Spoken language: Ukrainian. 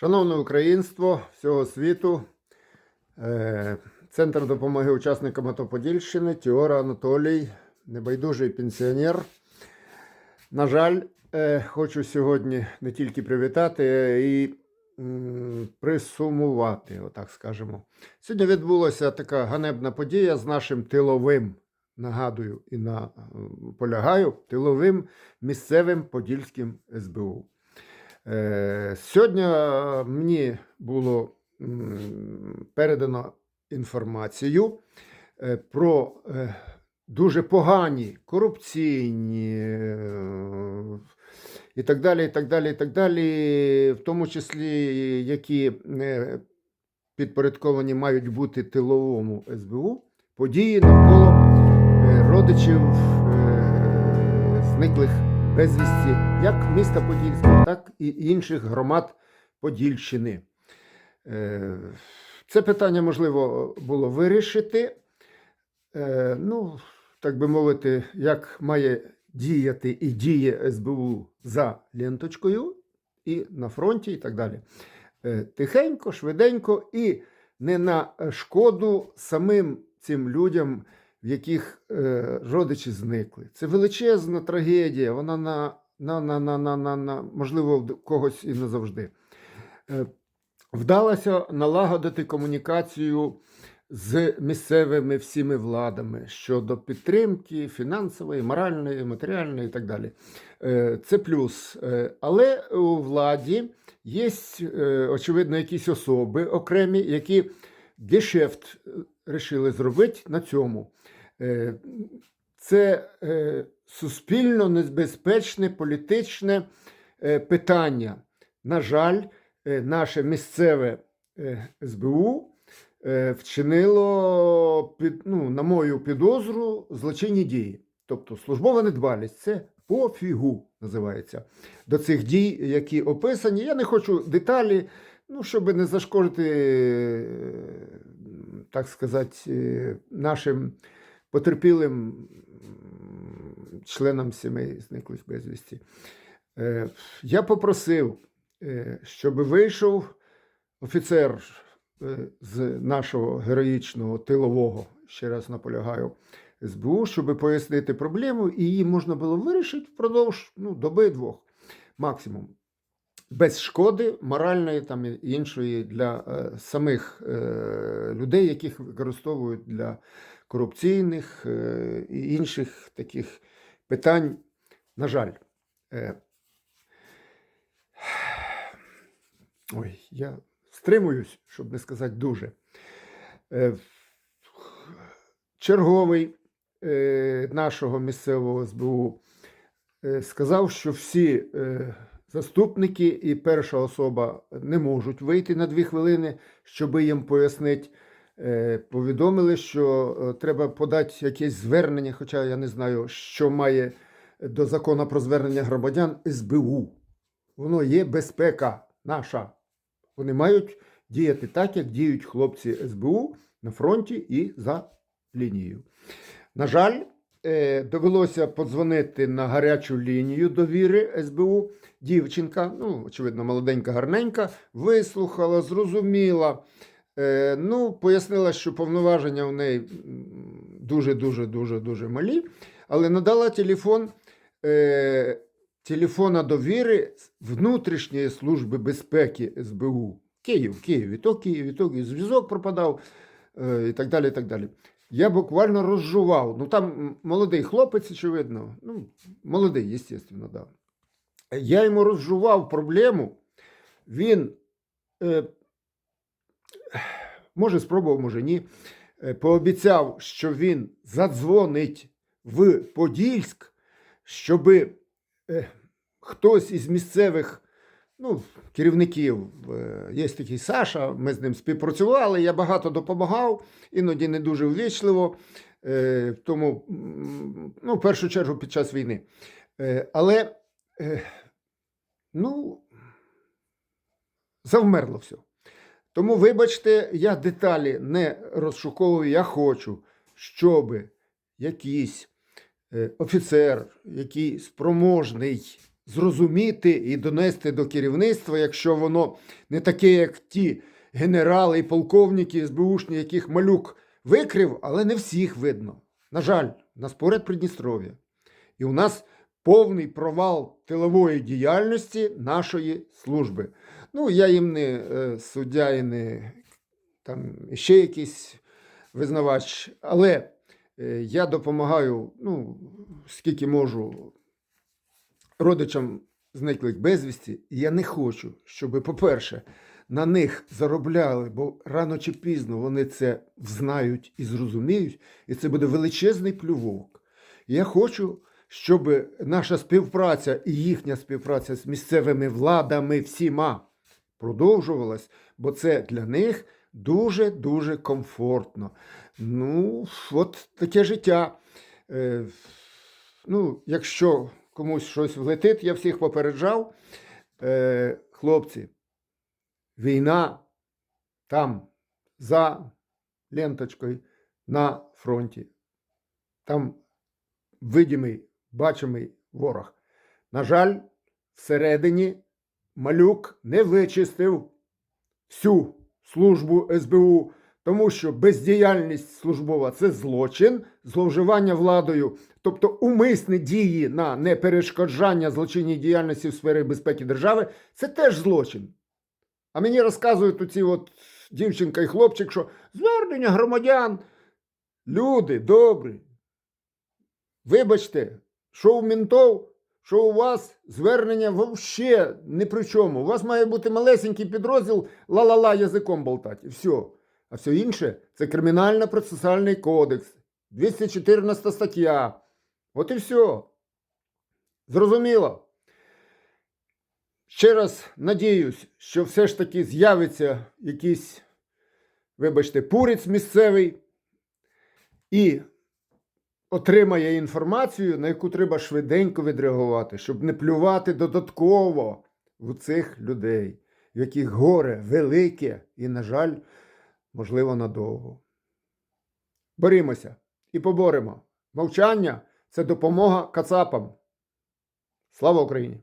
Шановне українство всього світу, е, Центр допомоги учасникам АТО Подільщини, Тіора Анатолій, небайдужий пенсіонер. На жаль, е, хочу сьогодні не тільки привітати, а і присумувати, отак скажемо. Сьогодні відбулася така ганебна подія з нашим тиловим, нагадую і наполягаю, тиловим місцевим подільським СБУ. Е, Сьогодні е, мені було передано інформацію е, про дуже погані корупційні і так далі, і так далі, і так далі, в тому числі, які підпорядковані мають бути тиловому СБУ, події навколо родичів зниклих безвісті як міста Подільська, так і інших громад Подільщини. Е, Це питання можливо було вирішити. Е, Ну, так би мовити, як має діяти і діє СБУ за ленточкою, і на фронті, і так далі. Е, Тихенько, швиденько і не на шкоду самим цим людям, в яких е, родичі зникли. Це величезна трагедія, вона на, на, на, на, на, на, на можливо, когось і назавжди. Е, вдалося налагодити комунікацію з місцевими всіми владами щодо підтримки фінансової, моральної, матеріальної і так далі. Е, Це плюс. Е, Але у владі є, е, очевидно, якісь особи окремі, які гешефт е, рішили зробити на цьому. Е, Це е, суспільно небезпечне політичне е, питання. На жаль, наше місцеве СБУ вчинило, ну, на мою підозру, злочинні дії. Тобто службова недбалість це пофігу називається до цих дій, які описані. Я не хочу деталі, ну, щоб не зашкодити, так сказати, е, нашим потерпілим членам сімей зниклих безвісті. Е, Я попросив, е, щоб вийшов офіцер з нашого героїчного тилового, ще раз наполягаю, СБУ, щоб пояснити проблему, і її можна було вирішити впродовж ну, доби двох максимум. Без шкоди моральної там іншої для е, самих е, людей, яких використовують для корупційних е, і інших таких питань. На жаль, ой, я стримуюсь, щоб не сказати дуже. Черговий нашого місцевого СБУ сказав, що всі заступники і перша особа не можуть вийти на дві хвилини, щоб їм пояснити. Е, Повідомили, що е, треба подати якесь звернення, хоча я не знаю, що має до закону про звернення громадян СБУ. Воно є безпека наша. Вони мають діяти так, як діють хлопці СБУ на фронті і за лінією. На жаль, довелося подзвонити на гарячу лінію довіри СБУ. Дівчинка, ну, очевидно, молоденька, гарненька, вислухала, зрозуміла. Е, ну, пояснила, що повноваження у неї дуже-дуже дуже дуже малі, але надала телефон е, телефона довіри внутрішньої служби безпеки СБУ. Київ, Київ, і то Київ, і то Київ, зв'язок пропадав е, і так далі. і так далі. Я буквально розжував. Ну там молодий хлопець, очевидно. Ну, молодий, звісно, да. Я йому розжував проблему. Він е, може спробував, може ні. Е, Пообіцяв, що він задзвонить в Подільськ, щоби е, хтось із місцевих ну, керівників, е, є такий Саша, ми з ним співпрацювали, я багато допомагав, іноді не дуже ввічливо, е, тому, ну, в першу чергу під час війни. Е, Але, ну, завмерло все. Тому, вибачте, я деталі не розшуковую, я хочу, щоб якийсь офіцер, який спроможний зрозуміти і донести до керівництва, якщо воно не таке, як ті генерали і полковники СБУшні, яких малюк викрив, але не всіх видно. На жаль, нас поряд Придністров'я. І у нас повний провал тилової діяльності нашої служби. Ну, я їм не е, суддя і не там ще якийсь визнавач, але е, я допомагаю, ну, скільки можу родичам зниклих безвісті, я не хочу, щоб, по-перше, на них заробляли, бо рано чи пізно вони це знають і зрозуміють, і це буде величезний плювок. Я хочу, щоб наша співпраця і їхня співпраця з місцевими владами всіма продовжувалась, бо це для них дуже-дуже комфортно. Ну, от таке життя. Е, ну, якщо комусь щось влетить, я всіх попереджав. Е, хлопці, війна там, за ленточкою, на фронті. Там видимий, бачимий ворог. На жаль, всередині малюк не вичистив всю службу СБУ, тому що бездіяльність службова це злочин, зловживання владою, тобто умисні дії на неперешкоджання злочинній діяльності в сфері безпеки держави, це теж злочин. А мені розказують оці от дівчинка і хлопчик, що звернення громадян, люди добрі. Вибачте, що у ментов, що у вас звернення взагалі не при чому. У вас має бути малесенький підрозділ ла-ла-ла язиком болтати. І все. А все інше це кримінально-процесуальний кодекс, 214 стаття. От і все. Зрозуміло. Ще раз надіюсь, що все ж таки з'явиться якийсь, вибачте, пурець місцевий і отримає інформацію, на яку треба швиденько відреагувати, щоб не плювати додатково в цих людей, в яких горе велике і, на жаль, можливо, надовго. Борімося і поборемо. Мовчання це допомога кацапам. Слава Україні!